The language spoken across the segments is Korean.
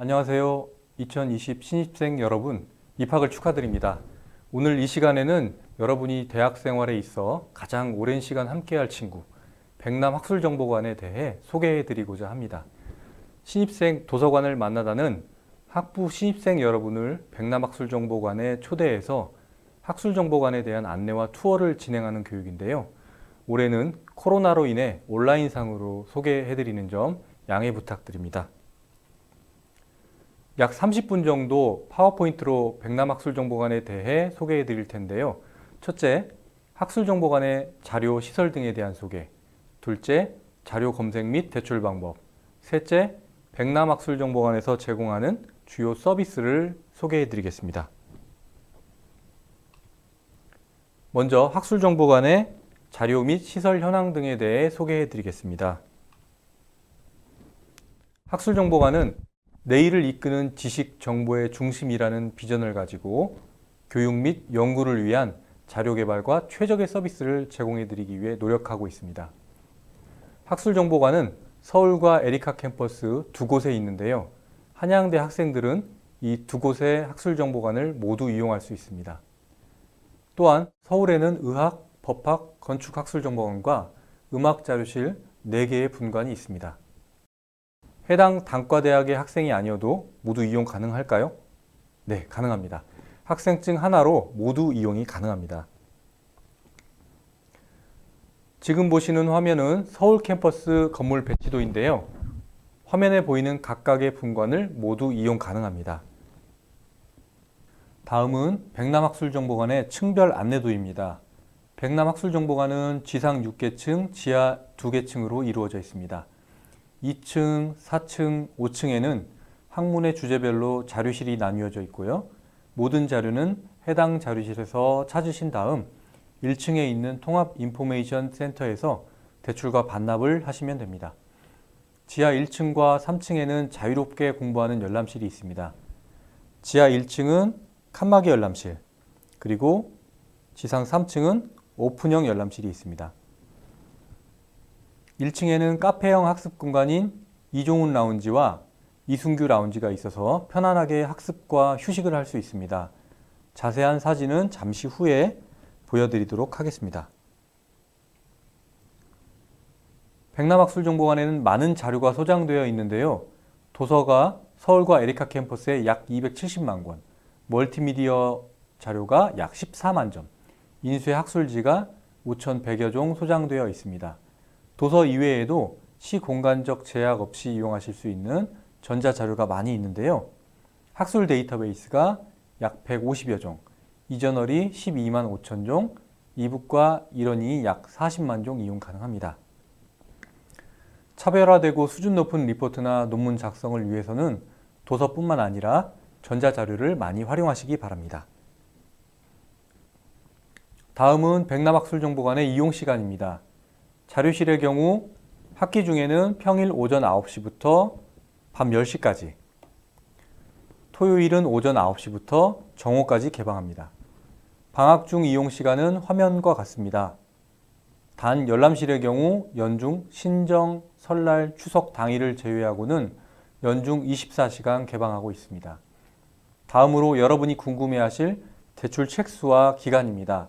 안녕하세요. 2020 신입생 여러분, 입학을 축하드립니다. 오늘 이 시간에는 여러분이 대학 생활에 있어 가장 오랜 시간 함께할 친구, 백남 학술정보관에 대해 소개해 드리고자 합니다. 신입생 도서관을 만나다는 학부 신입생 여러분을 백남 학술정보관에 초대해서 학술정보관에 대한 안내와 투어를 진행하는 교육인데요. 올해는 코로나로 인해 온라인상으로 소개해 드리는 점 양해 부탁드립니다. 약 30분 정도 파워포인트로 백남학술정보관에 대해 소개해 드릴 텐데요. 첫째, 학술정보관의 자료 시설 등에 대한 소개. 둘째, 자료 검색 및 대출 방법. 셋째, 백남학술정보관에서 제공하는 주요 서비스를 소개해 드리겠습니다. 먼저 학술정보관의 자료 및 시설 현황 등에 대해 소개해 드리겠습니다. 학술정보관은 내일을 이끄는 지식 정보의 중심이라는 비전을 가지고 교육 및 연구를 위한 자료 개발과 최적의 서비스를 제공해 드리기 위해 노력하고 있습니다. 학술정보관은 서울과 에리카 캠퍼스 두 곳에 있는데요. 한양대 학생들은 이 두 곳의 학술정보관을 모두 이용할 수 있습니다. 또한 서울에는 의학, 법학, 건축학술정보관과 음악자료실 4개의 분관이 있습니다. 해당 단과대학의 학생이 아니어도 모두 이용 가능할까요? 네, 가능합니다. 학생증 하나로 모두 이용이 가능합니다. 지금 보시는 화면은 서울 캠퍼스 건물 배치도인데요. 화면에 보이는 각각의 분관을 모두 이용 가능합니다. 다음은 백남학술정보관의 층별 안내도입니다. 백남학술정보관은 지상 6개층, 지하 2개층으로 이루어져 있습니다. 2층, 4층, 5층에는 학문의 주제별로 자료실이 나뉘어져 있고요. 모든 자료는 해당 자료실에서 찾으신 다음 1층에 있는 통합 인포메이션 센터에서 대출과 반납을 하시면 됩니다. 지하 1층과 3층에는 자유롭게 공부하는 열람실이 있습니다. 지하 1층은 칸막이 열람실, 그리고 지상 3층은 오픈형 열람실이 있습니다. 1층에는 카페형 학습 공간인 이종훈 라운지와 이순규 라운지가 있어서 편안하게 학습과 휴식을 할 수 있습니다. 자세한 사진은 잠시 후에 보여드리도록 하겠습니다. 백남학술정보관에는 많은 자료가 소장되어 있는데요. 도서가 서울과 에리카 캠퍼스에 약 270만 권, 멀티미디어 자료가 약 14만 점, 인쇄 학술지가 5,100여 종 소장되어 있습니다. 도서 이외에도 시공간적 제약 없이 이용하실 수 있는 전자자료가 많이 있는데요. 학술 데이터베이스가 약 150여 종, 이저널이 12만 5천 종, 이북과 일원이 약 40만 종 이용 가능합니다. 차별화되고 수준 높은 리포트나 논문 작성을 위해서는 도서뿐만 아니라 전자자료를 많이 활용하시기 바랍니다. 다음은 백남학술정보관의 이용 시간입니다. 자료실의 경우 학기 중에는 평일 오전 9시부터 밤 10시까지, 토요일은 오전 9시부터 정오까지 개방합니다. 방학 중 이용 시간은 화면과 같습니다. 단 열람실의 경우 연중, 신정, 설날, 추석 당일을 제외하고는 연중 24시간 개방하고 있습니다. 다음으로 여러분이 궁금해하실 대출 책수와 기간입니다.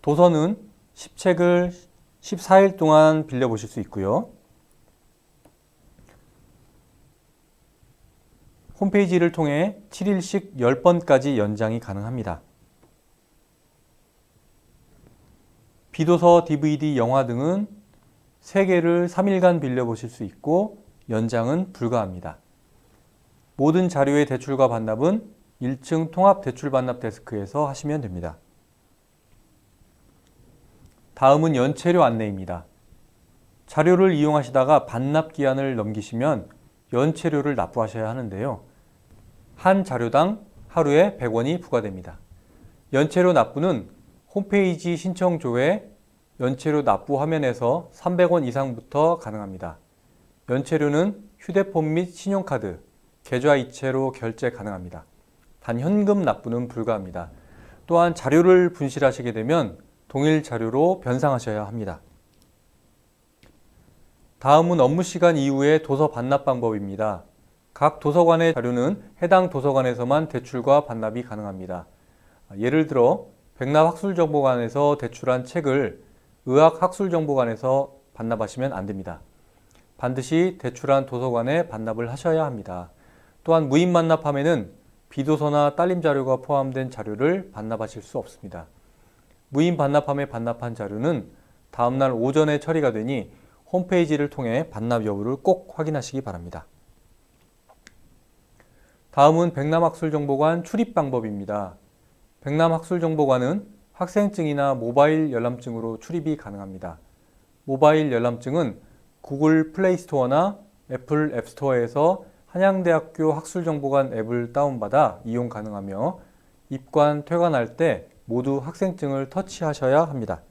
도서는 10책을 14일 동안 빌려 보실 수 있고요. 홈페이지를 통해 7일씩 10번까지 연장이 가능합니다. 비도서, DVD, 영화 등은 3개를 3일간 빌려보실 수 있고 연장은 불가합니다. 모든 자료의 대출과 반납은 1층 통합 대출 반납 데스크에서 하시면 됩니다. 다음은 연체료 안내입니다. 자료를 이용하시다가 반납 기한을 넘기시면 연체료를 납부하셔야 하는데요. 한 자료당 하루에 100원이 부과됩니다. 연체료 납부는 홈페이지 신청 조회 연체료 납부 화면에서 300원 이상부터 가능합니다. 연체료는 휴대폰 및 신용카드, 계좌 이체로 결제 가능합니다. 단 현금 납부는 불가합니다. 또한 자료를 분실하시게 되면 동일 자료로 변상하셔야 합니다. 다음은 업무 시간 이후의 도서 반납 방법입니다. 각 도서관의 자료는 해당 도서관에서만 대출과 반납이 가능합니다. 예를 들어 백남학술정보관에서 대출한 책을 의학학술정보관에서 반납하시면 안 됩니다. 반드시 대출한 도서관에 반납을 하셔야 합니다. 또한 무인 반납함에는 비도서나 딸림 자료가 포함된 자료를 반납하실 수 없습니다. 무인 반납함에 반납한 자료는 다음날 오전에 처리가 되니 홈페이지를 통해 반납 여부를 꼭 확인하시기 바랍니다. 다음은 백남학술정보관 출입 방법입니다. 백남학술정보관은 학생증이나 모바일 열람증으로 출입이 가능합니다. 모바일 열람증은 구글 플레이스토어나 애플 앱스토어에서 한양대학교 학술정보관 앱을 다운받아 이용 가능하며 입관, 퇴관할 때 모두 학생증을 터치하셔야 합니다.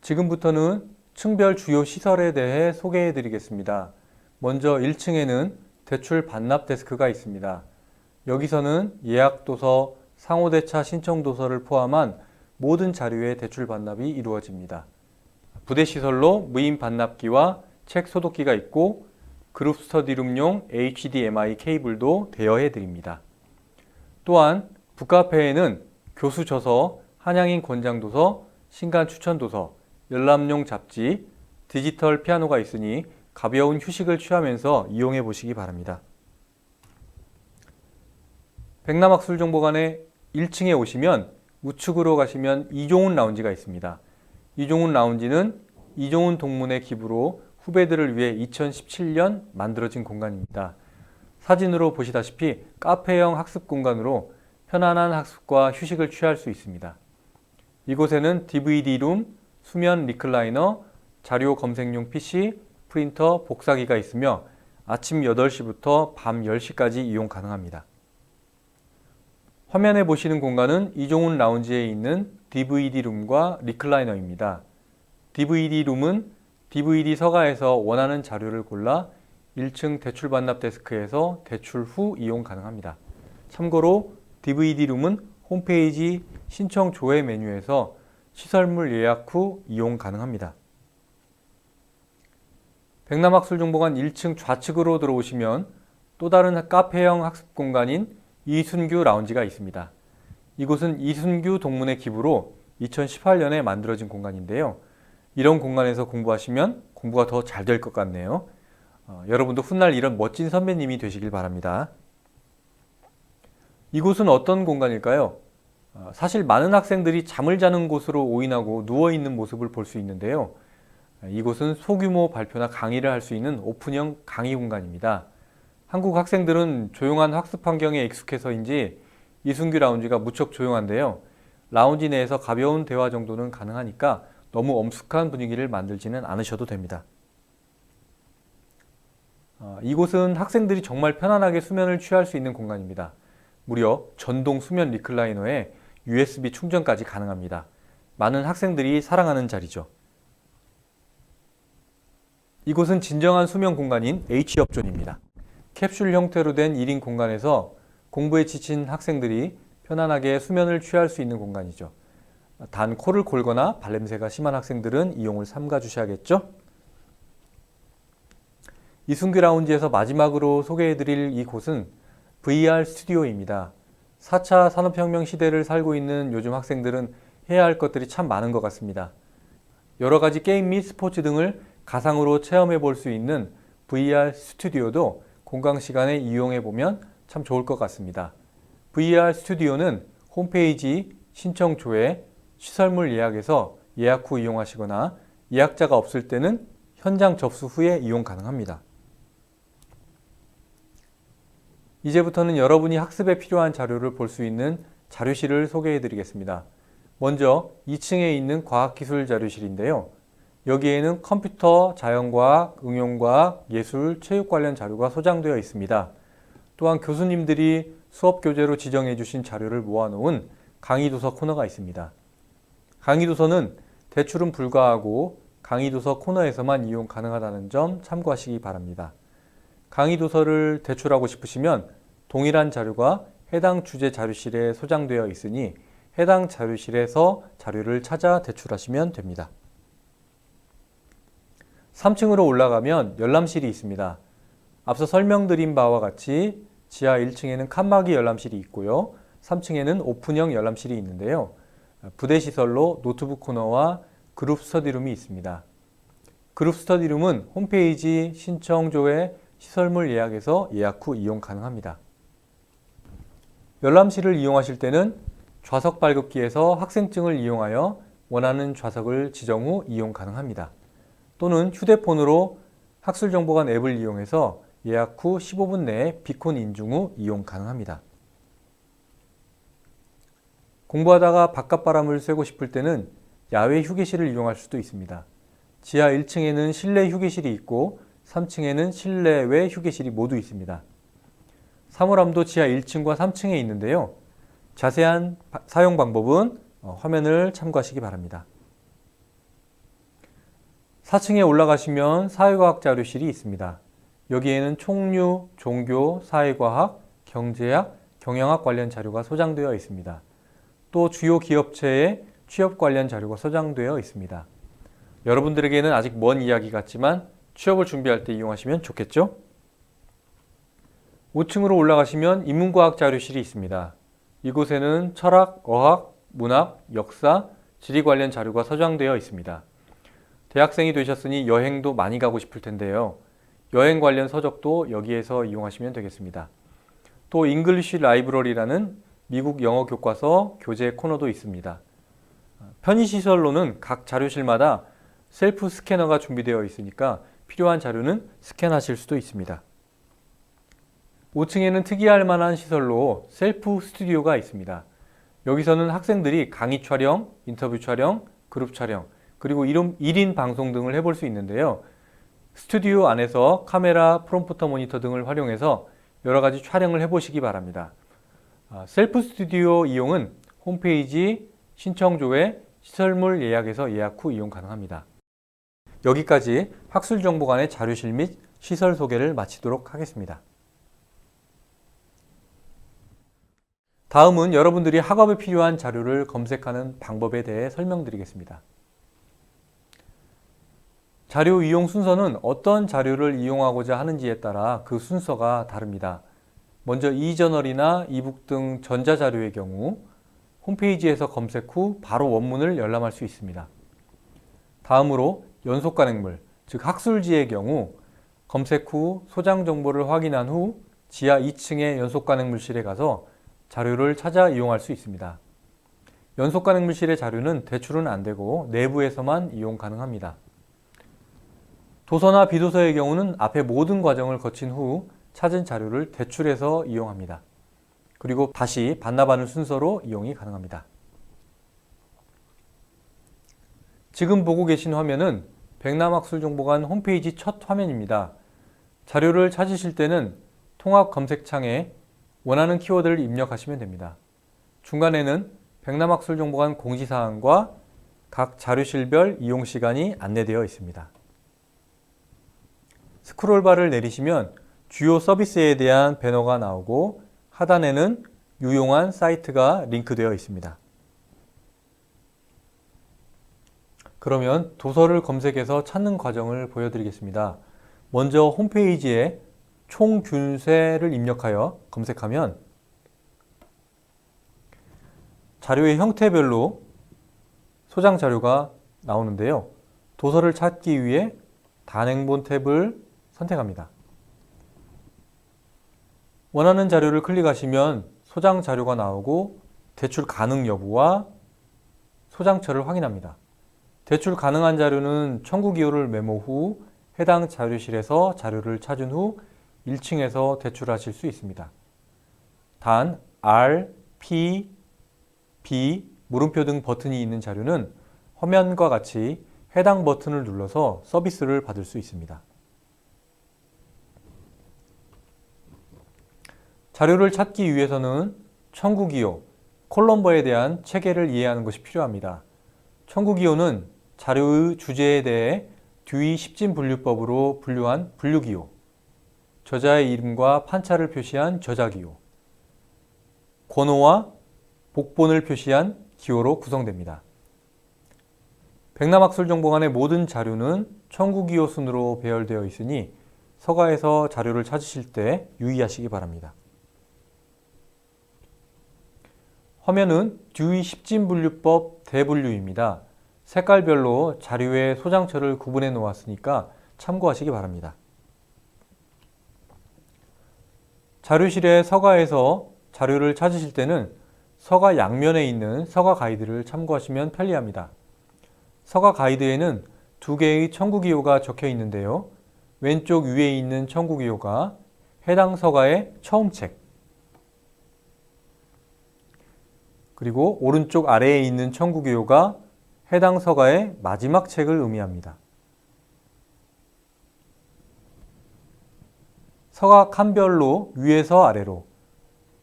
지금부터는 층별 주요 시설에 대해 소개해 드리겠습니다. 먼저 1층에는 대출 반납 데스크가 있습니다. 여기서는 예약 도서, 상호대차 신청 도서를 포함한 모든 자료의 대출 반납이 이루어집니다. 부대 시설로 무인 반납기와 책 소독기가 있고 그룹 스터디룸용 HDMI 케이블도 대여해 드립니다. 또한 북카페에는 교수 저서, 한양인 권장 도서, 신간 추천 도서, 열람용 잡지, 디지털 피아노가 있으니 가벼운 휴식을 취하면서 이용해 보시기 바랍니다. 백남학술정보관의 1층에 오시면 우측으로 가시면 이종훈 라운지가 있습니다. 이종훈 라운지는 이종훈 동문의 기부로 후배들을 위해 2017년 만들어진 공간입니다. 사진으로 보시다시피 카페형 학습 공간으로 편안한 학습과 휴식을 취할 수 있습니다. 이곳에는 DVD룸, 수면 리클라이너, 자료 검색용 PC, 프린터, 복사기가 있으며 아침 8시부터 밤 10시까지 이용 가능합니다. 화면에 보시는 공간은 이종훈 라운지에 있는 DVD룸과 리클라이너입니다. DVD룸은 DVD 서가에서 원하는 자료를 골라 1층 대출 반납 데스크에서 대출 후 이용 가능합니다. 참고로 DVD룸은 홈페이지 신청 조회 메뉴에서 시설물 예약 후 이용 가능합니다. 백남학술정보관 1층 좌측으로 들어오시면 또 다른 카페형 학습 공간인 이순규 라운지가 있습니다. 이곳은 이순규 동문의 기부로 2018년에 만들어진 공간인데요. 이런 공간에서 공부하시면 공부가 더 잘 될 것 같네요. 어, 여러분도 훗날 이런 멋진 선배님이 되시길 바랍니다. 이곳은 어떤 공간일까요? 어, 사실 많은 학생들이 잠을 자는 곳으로 오인하고 누워있는 모습을 볼 수 있는데요. 이곳은 소규모 발표나 강의를 할 수 있는 오픈형 강의 공간입니다. 한국 학생들은 조용한 학습 환경에 익숙해서인지 이순규 라운지가 무척 조용한데요. 라운지 내에서 가벼운 대화 정도는 가능하니까 너무 엄숙한 분위기를 만들지는 않으셔도 됩니다. 어, 이곳은 학생들이 정말 편안하게 수면을 취할 수 있는 공간입니다. 무려 전동 수면 리클라이너에 USB 충전까지 가능합니다. 많은 학생들이 사랑하는 자리죠. 이곳은 진정한 수면 공간인 H협존입니다. 캡슐 형태로 된 1인 공간에서 공부에 지친 학생들이 편안하게 수면을 취할 수 있는 공간이죠. 단 코를 골거나 발냄새가 심한 학생들은 이용을 삼가 주셔야겠죠? 이순규 라운지에서 마지막으로 소개해드릴 이곳은 VR 스튜디오입니다. 4차 산업혁명 시대를 살고 있는 요즘 학생들은 해야 할 것들이 참 많은 것 같습니다. 여러 가지 게임 및 스포츠 등을 가상으로 체험해 볼 수 있는 VR 스튜디오도 공강 시간에 이용해 보면 참 좋을 것 같습니다. VR 스튜디오는 홈페이지 신청 조회, 시설물 예약에서 예약 후 이용하시거나 예약자가 없을 때는 현장 접수 후에 이용 가능합니다. 이제부터는 여러분이 학습에 필요한 자료를 볼 수 있는 자료실을 소개해 드리겠습니다. 먼저 2층에 있는 과학기술 자료실인데요. 여기에는 컴퓨터, 자연과학, 응용과학, 예술, 체육 관련 자료가 소장되어 있습니다. 또한 교수님들이 수업 교재로 지정해 주신 자료를 모아놓은 강의도서 코너가 있습니다. 강의도서는 대출은 불가하고 강의도서 코너에서만 이용 가능하다는 점 참고하시기 바랍니다. 강의도서를 대출하고 싶으시면 동일한 자료가 해당 주제 자료실에 소장되어 있으니 해당 자료실에서 자료를 찾아 대출하시면 됩니다. 3층으로 올라가면 열람실이 있습니다. 앞서 설명드린 바와 같이 지하 1층에는 칸막이 열람실이 있고요. 3층에는 오픈형 열람실이 있는데요. 부대 시설로 노트북 코너와 그룹 스터디룸이 있습니다. 그룹 스터디룸은 홈페이지 신청 조회 시설물 예약에서 예약 후 이용 가능합니다. 열람실을 이용하실 때는 좌석 발급기에서 학생증을 이용하여 원하는 좌석을 지정 후 이용 가능합니다. 또는 휴대폰으로 학술정보관 앱을 이용해서 예약 후 15분 내에 비콘 인증 후 이용 가능합니다. 공부하다가 바깥 바람을 쐬고 싶을 때는 야외 휴게실을 이용할 수도 있습니다. 지하 1층에는 실내 휴게실이 있고 3층에는 실내외 휴게실이 모두 있습니다. 사물함도 지하 1층과 3층에 있는데요. 자세한 바- 사용 방법은 어, 화면을 참고하시기 바랍니다. 4층에 올라가시면 사회과학 자료실이 있습니다. 여기에는 총류, 종교, 사회과학, 경제학, 경영학 관련 자료가 소장되어 있습니다. 또 주요 기업체의 취업 관련 자료가 소장되어 있습니다. 여러분들에게는 아직 먼 이야기 같지만 취업을 준비할 때 이용하시면 좋겠죠? 5층으로 올라가시면 인문과학 자료실이 있습니다. 이곳에는 철학, 어학, 문학, 역사, 지리 관련 자료가 서장되어 있습니다. 대학생이 되셨으니 여행도 많이 가고 싶을 텐데요. 여행 관련 서적도 여기에서 이용하시면 되겠습니다. 또 잉글리쉬 라이브러리라는 미국 영어 교과서 교재 코너도 있습니다. 편의시설로는 각 자료실마다 셀프 스캐너가 준비되어 있으니까 필요한 자료는 스캔하실 수도 있습니다. 5층에는 특이할 만한 시설로 셀프 스튜디오가 있습니다. 여기서는 학생들이 강의 촬영, 인터뷰 촬영, 그룹 촬영, 그리고 1인 방송 등을 해볼 수 있는데요. 스튜디오 안에서 카메라, 프롬프터 모니터 등을 활용해서 여러 가지 촬영을 해보시기 바랍니다. 아, 셀프 스튜디오 이용은 홈페이지 신청 조회 시설물 예약에서 예약 후 이용 가능합니다. 여기까지 학술정보관의 자료실 및 시설 소개를 마치도록 하겠습니다. 다음은 여러분들이 학업에 필요한 자료를 검색하는 방법에 대해 설명드리겠습니다. 자료 이용 순서는 어떤 자료를 이용하고자 하는지에 따라 그 순서가 다릅니다. 먼저 이저널이나 이북 등 전자자료의 경우 홈페이지에서 검색 후 바로 원문을 열람할 수 있습니다. 다음으로 연속 간행물, 즉 학술지의 경우 검색 후 소장 정보를 확인한 후 지하 2층의 연속 간행물실에 가서 자료를 찾아 이용할 수 있습니다. 연속간행물실의 자료는 대출은 안 되고 내부에서만 이용 가능합니다. 도서나 비도서의 경우는 앞에 모든 과정을 거친 후 찾은 자료를 대출해서 이용합니다. 그리고 다시 반납하는 순서로 이용이 가능합니다. 지금 보고 계신 화면은 백남학술정보관 홈페이지 첫 화면입니다. 자료를 찾으실 때는 통합 검색창에 원하는 키워드를 입력하시면 됩니다. 중간에는 백남학술정보관 공지사항과 각 자료실별 이용 시간이 안내되어 있습니다. 스크롤바를 내리시면 주요 서비스에 대한 배너가 나오고 하단에는 유용한 사이트가 링크되어 있습니다. 그러면 도서를 검색해서 찾는 과정을 보여드리겠습니다. 먼저 홈페이지에 총균세를 입력하여 검색하면 자료의 형태별로 소장 자료가 나오는데요. 도서를 찾기 위해 단행본 탭을 선택합니다. 원하는 자료를 클릭하시면 소장 자료가 나오고 대출 가능 여부와 소장처를 확인합니다. 대출 가능한 자료는 청구 기호를 메모 후 해당 자료실에서 자료를 찾은 후 1층에서 대출하실 수 있습니다. 단 R, P, B, 물음표 등 버튼이 있는 자료는 화면과 같이 해당 버튼을 눌러서 서비스를 받을 수 있습니다. 자료를 찾기 위해서는 청구 기호, 콜럼버에 대한 체계를 이해하는 것이 필요합니다. 청구 기호는 자료의 주제에 대해 듀이 십진 분류법으로 분류한 분류 기호, 저자의 이름과 판차를 표시한 저자 기호, 권호와 복본을 표시한 기호로 구성됩니다. 백남학술정보관의 모든 자료는 청구 기호 순으로 배열되어 있으니 서가에서 자료를 찾으실 때 유의하시기 바랍니다. 화면은 듀이 10진분류법 대분류입니다. 색깔별로 자료의 소장처를 구분해 놓았으니까 참고하시기 바랍니다. 자료실의 서가에서 자료를 찾으실 때는 서가 양면에 있는 서가 가이드를 참고하시면 편리합니다. 서가 가이드에는 두 개의 청구기호가 적혀 있는데요. 왼쪽 위에 있는 청구기호가 해당 서가의 처음 책, 그리고 오른쪽 아래에 있는 청구기호가 해당 서가의 마지막 책을 의미합니다. 서가 칸별로 위에서 아래로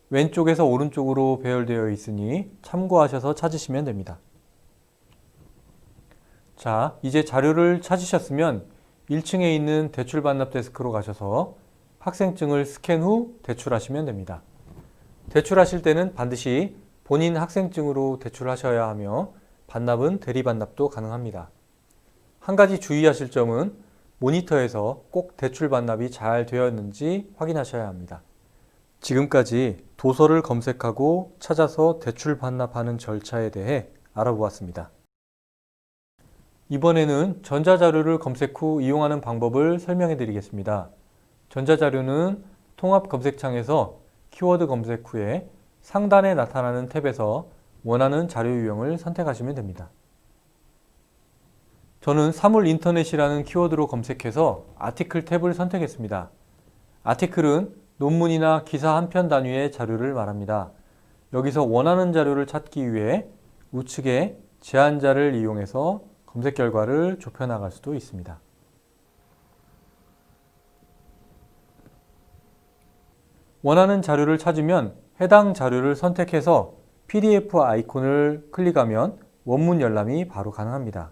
왼쪽에서 오른쪽으로 배열되어 있으니 참고하셔서 찾으시면 됩니다. 자, 이제 자료를 찾으셨으면 1층에 있는 대출 반납 데스크로 가셔서 학생증을 스캔 후 대출하시면 됩니다. 대출하실 때는 반드시 본인 학생증으로 대출하셔야 하며 반납은 대리 반납도 가능합니다. 한 가지 주의하실 점은 모니터에서 꼭 대출 반납이 잘 되었는지 확인하셔야 합니다. 지금까지 도서를 검색하고 찾아서 대출 반납하는 절차에 대해 알아보았습니다. 이번에는 전자자료를 검색 후 이용하는 방법을 설명해 드리겠습니다. 전자자료는 통합 검색창에서 키워드 검색 후에 상단에 나타나는 탭에서 원하는 자료 유형을 선택하시면 됩니다. 저는 사물 인터넷이라는 키워드로 검색해서 아티클 탭을 선택했습니다. 아티클은 논문이나 기사 한 편 단위의 자료를 말합니다. 여기서 원하는 자료를 찾기 위해 우측에 제한자를 이용해서 검색 결과를 좁혀 나갈 수도 있습니다. 원하는 자료를 찾으면 해당 자료를 선택해서 PDF 아이콘을 클릭하면 원문 열람이 바로 가능합니다.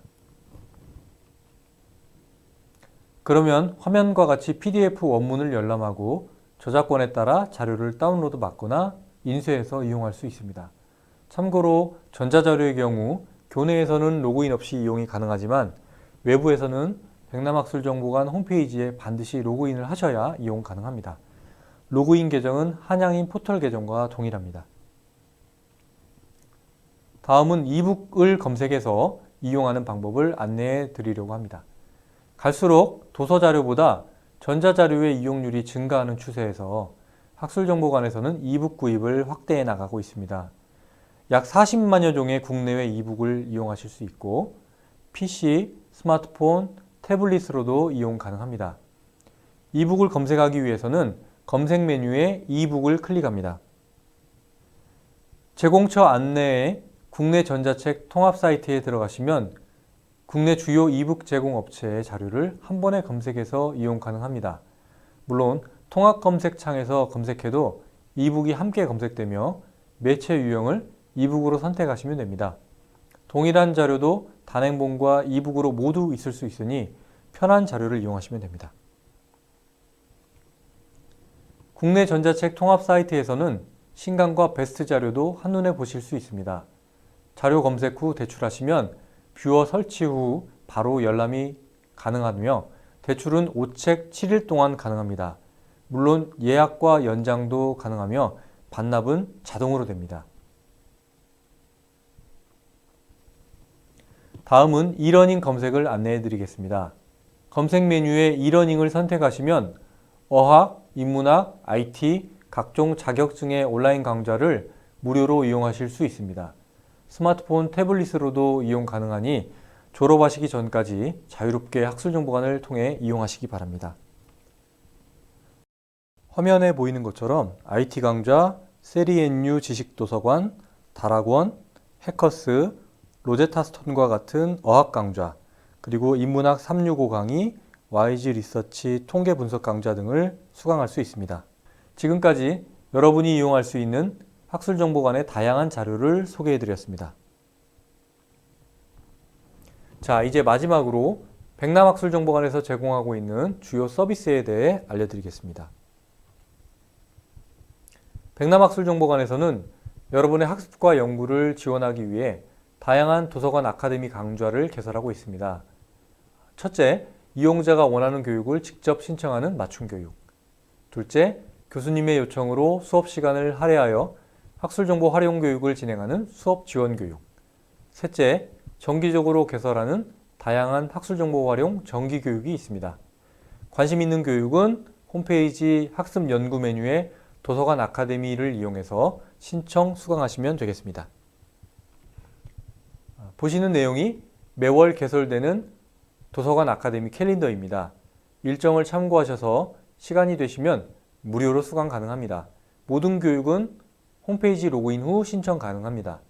그러면 화면과 같이 PDF 원문을 열람하고 저작권에 따라 자료를 다운로드 받거나 인쇄해서 이용할 수 있습니다. 참고로 전자자료의 경우 교내에서는 로그인 없이 이용이 가능하지만 외부에서는 백남학술정보관 홈페이지에 반드시 로그인을 하셔야 이용 가능합니다. 로그인 계정은 한양인 포털 계정과 동일합니다. 다음은 이북을 검색해서 이용하는 방법을 안내해 드리려고 합니다. 갈수록 도서 자료보다 전자 자료의 이용률이 증가하는 추세에서 학술정보관에서는 이북 구입을 확대해 나가고 있습니다. 약 40만여 종의 국내외 이북을 이용하실 수 있고 PC, 스마트폰, 태블릿으로도 이용 가능합니다. 이북을 검색하기 위해서는 검색 메뉴에 이북을 클릭합니다. 제공처 안내에 국내 전자책 통합 사이트에 들어가시면 국내 주요 이북 제공 업체의 자료를 한 번에 검색해서 이용 가능합니다. 물론 통합 검색 창에서 검색해도 이북이 함께 검색되며 매체 유형을 이북으로 선택하시면 됩니다. 동일한 자료도 단행본과 이북으로 모두 있을 수 있으니 편한 자료를 이용하시면 됩니다. 국내 전자책 통합 사이트에서는 신간과 베스트 자료도 한눈에 보실 수 있습니다. 자료 검색 후 대출하시면 뷰어 설치 후 바로 열람이 가능하며 대출은 5책 7일 동안 가능합니다. 물론 예약과 연장도 가능하며 반납은 자동으로 됩니다. 다음은 이러닝 검색을 안내해 드리겠습니다. 검색 메뉴에 이러닝을 선택하시면 어학, 인문학, IT, 각종 자격증의 온라인 강좌를 무료로 이용하실 수 있습니다. 스마트폰, 태블릿으로도 이용 가능하니 졸업하시기 전까지 자유롭게 학술정보관을 통해 이용하시기 바랍니다. 화면에 보이는 것처럼 IT 강좌, 세리엔유 지식도서관, 다락원, 해커스, 로제타 스톤과 같은 어학 강좌, 그리고 인문학 365 강의, YG 리서치 통계 분석 강좌 등을 수강할 수 있습니다. 지금까지 여러분이 이용할 수 있는 학술정보관의 다양한 자료를 소개해 드렸습니다. 자, 이제 마지막으로 백남학술정보관에서 제공하고 있는 주요 서비스에 대해 알려드리겠습니다. 백남학술정보관에서는 여러분의 학습과 연구를 지원하기 위해 다양한 도서관 아카데미 강좌를 개설하고 있습니다. 첫째, 이용자가 원하는 교육을 직접 신청하는 맞춤 교육. 둘째, 교수님의 요청으로 수업 시간을 할애하여 학술 정보 활용 교육을 진행하는 수업 지원 교육. 셋째, 정기적으로 개설하는 다양한 학술 정보 활용 정기 교육이 있습니다. 관심 있는 교육은 홈페이지 학습 연구 메뉴에 도서관 아카데미를 이용해서 신청 수강하시면 되겠습니다. 보시는 내용이 매월 개설되는 도서관 아카데미 캘린더입니다. 일정을 참고하셔서 시간이 되시면 무료로 수강 가능합니다. 모든 교육은 홈페이지 로그인 후 신청 가능합니다.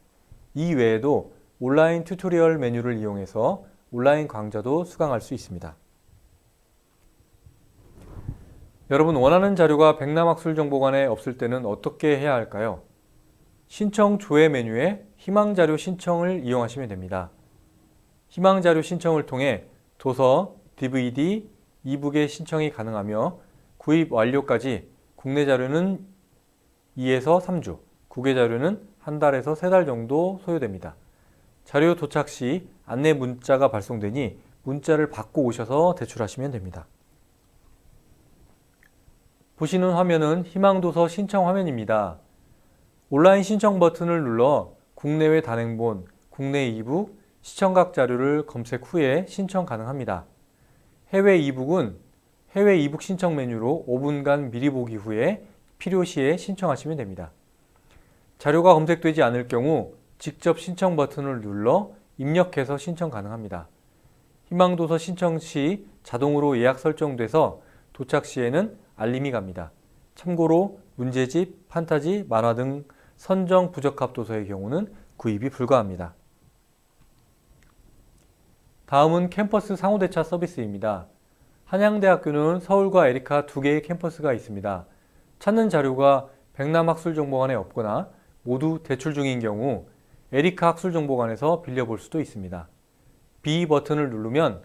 이 외에도 온라인 튜토리얼 메뉴를 이용해서 온라인 강좌도 수강할 수 있습니다. 여러분 원하는 자료가 백남학술정보관에 없을 때는 어떻게 해야 할까요? 신청 조회 메뉴에 희망자료 신청을 이용하시면 됩니다. 희망자료 신청을 통해 도서, DVD, 이북의 신청이 가능하며 구입 완료까지 국내 자료는 2에서 3주, 국외 자료는 한 달에서 세 달 정도 소요됩니다. 자료 도착 시 안내 문자가 발송되니 문자를 받고 오셔서 대출하시면 됩니다. 보시는 화면은 희망도서 신청 화면입니다. 온라인 신청 버튼을 눌러 국내외 단행본, 국내 이북, 시청각 자료를 검색 후에 신청 가능합니다. 해외 이북은 해외 이북 신청 메뉴로 5분간 미리 보기 후에 필요시에 신청하시면 됩니다. 자료가 검색되지 않을 경우 직접 신청 버튼을 눌러 입력해서 신청 가능합니다. 희망도서 신청 시 자동으로 예약 설정돼서 도착 시에는 알림이 갑니다. 참고로 문제집, 판타지, 만화 등 선정 부적합 도서의 경우는 구입이 불가합니다. 다음은 캠퍼스 상호대차 서비스입니다. 한양대학교는 서울과 에리카 두 개의 캠퍼스가 있습니다. 찾는 자료가 백남 학술정보관에 없거나 모두 대출 중인 경우 에리카 학술정보관에서 빌려볼 수도 있습니다. B 버튼을 누르면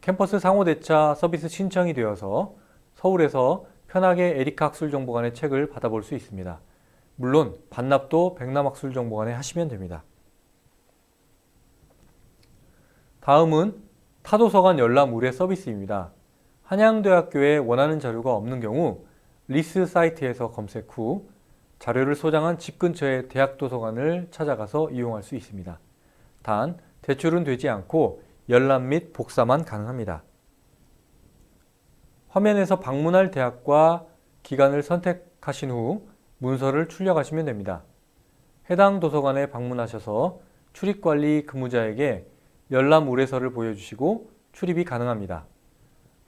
캠퍼스 상호대차 서비스 신청이 되어서 서울에서 편하게 에리카 학술정보관의 책을 받아볼 수 있습니다. 물론 반납도 백남학술정보관에 하시면 됩니다. 다음은 타도서관 열람 의뢰 서비스입니다. 한양대학교에 원하는 자료가 없는 경우 리스 사이트에서 검색 후 자료를 소장한 집 근처의 대학 도서관을 찾아가서 이용할 수 있습니다. 단 대출은 되지 않고 열람 및 복사만 가능합니다. 화면에서 방문할 대학과 기간을 선택하신 후 문서를 출력하시면 됩니다. 해당 도서관에 방문하셔서 출입관리 근무자에게 열람 의뢰서를 보여주시고 출입이 가능합니다.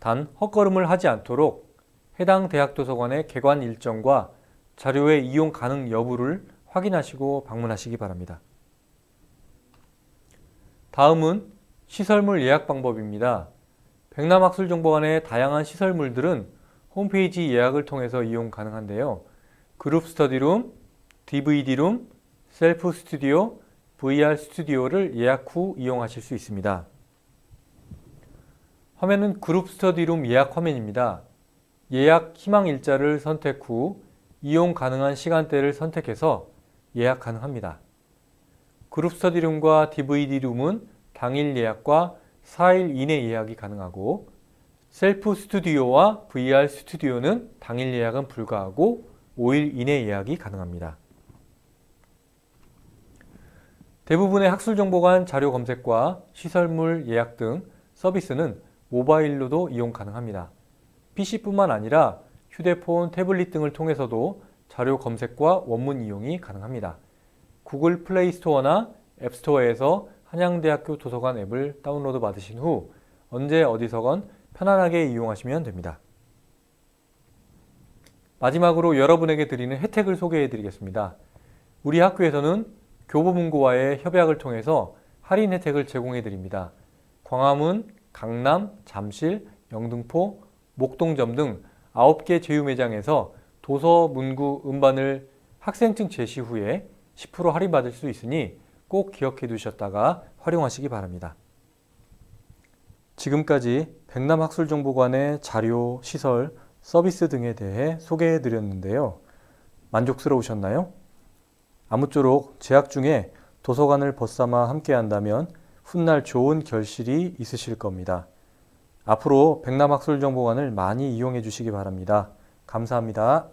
단 헛걸음을 하지 않도록 해당 대학 도서관의 개관 일정과 자료의 이용 가능 여부를 확인하시고 방문하시기 바랍니다. 다음은 시설물 예약 방법입니다. 백남학술정보관의 다양한 시설물들은 홈페이지 예약을 통해서 이용 가능한데요. 그룹 스터디룸, DVD룸, 셀프 스튜디오, VR 스튜디오를 예약 후 이용하실 수 있습니다. 화면은 그룹 스터디룸 예약 화면입니다. 예약 희망 일자를 선택 후 이용 가능한 시간대를 선택해서 예약 가능합니다. 그룹 스터디룸과 DVD룸은 당일 예약과 4일 이내 예약이 가능하고 셀프 스튜디오와 VR 스튜디오는 당일 예약은 불가하고 5일 이내 예약이 가능합니다. 대부분의 학술 정보관 자료 검색과 시설물 예약 등 서비스는 모바일로도 이용 가능합니다. PC뿐만 아니라 휴대폰, 태블릿 등을 통해서도 자료 검색과 원문 이용이 가능합니다. 구글 플레이 스토어나 앱 스토어에서 한양대학교 도서관 앱을 다운로드 받으신 후 언제 어디서건 편안하게 이용하시면 됩니다. 마지막으로 여러분에게 드리는 혜택을 소개해 드리겠습니다. 우리 학교에서는 교보문고와의 협약을 통해서 할인 혜택을 제공해 드립니다. 광화문, 강남, 잠실, 영등포, 목동점 등 9개 제휴 매장에서 도서, 문구, 음반을 학생증 제시 후에 10% 할인받을 수 있으니 꼭 기억해 두셨다가 활용하시기 바랍니다. 지금까지 백남학술정보관의 자료, 시설, 서비스 등에 대해 소개해 드렸는데요. 만족스러우셨나요? 아무쪼록 재학 중에 도서관을 벗삼아 함께 한다면 훗날 좋은 결실이 있으실 겁니다. 앞으로 백남학술정보관을 많이 이용해 주시기 바랍니다. 감사합니다.